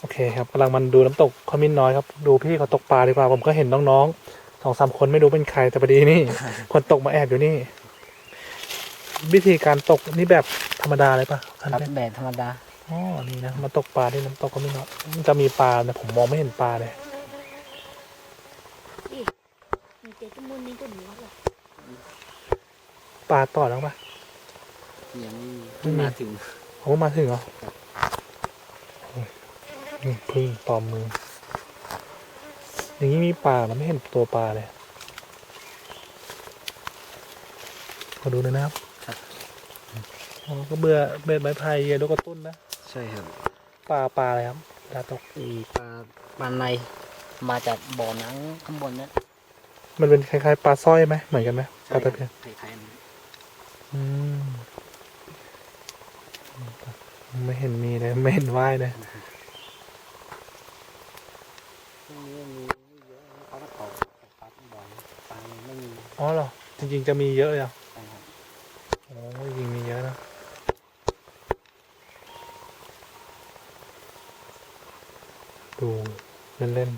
โอเคครับกำลังมันดูน้ำตกขมิ้นน้อยครับ ดูพี่เขาตกปลาดีกว่าผมก็เห็นน้องๆสองสามคนไม่รู้เป็นใครแต่พอดีนี่ คนตกมาแอบอยู่นี่ วิธีการตกนี่แบบธรรมดาเลยปะอันครับเป็นแบบธรรมดาอ๋อนี่นะมาตกปลาที่น้ำตกขมิ้นน้อยมันจะมีปลาแต่ผมมองไม่เห็นปลาเลยมีเจตุมุนนี่ก็มีหรอปลาต่อแล้วปะยังไม่มีไม่มีมาถึงผมมาถึงเหรออืม พึ่งปลอมมือ อย่างนี้มีปลาแล้วไม่เห็นตัวปลาเลยขอดูหน่อยนะครับครับอ๋อก็เบื่อเบ็ดไม้พายเยอะแล้วก็ต้นนะ ใช่ครับ ปลาปลาอะไรครับปลาตกอีปลาปลาในมาจากบ่อน้ำข้างบนนะมันเป็นคล้ายๆปลาสร้อยไหมเหมือนกันไหมปลาตะเพียนคล้ายๆนั้นอืมไม่เห็นมีเลยไม่เห็นว่ายเลย ช่วงนี้มีไม่เยอะเขาก็ตกปลาที่บ่อนะปลายังไม่มีอ๋อเหรอ จริง ๆ จะมีเยอะเลยเหรอใช่ครับโอ้จริงๆมีเยอะนะ ดูเล่น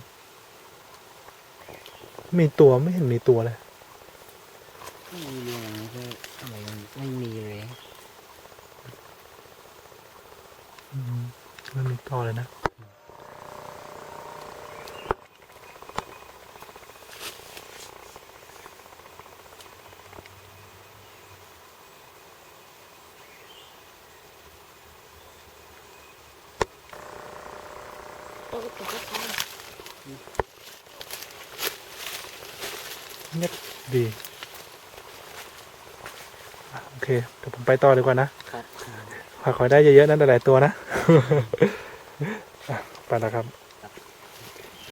ๆ มีตัวไม่เห็นมีตัวเลย ไม่มีเรื่องนี้ก็อะไรกันไม่มีเลย อืมไม่มีต่อเลยนะ ตัวก็ตัวก็ใช่เงียบดีอะโอเคเดี๋ยวผมไปต่อดีกว่านะ ครับฝากขอให้ได้เยอะๆนะหลายๆตัวนะ อะไปแล้วครับ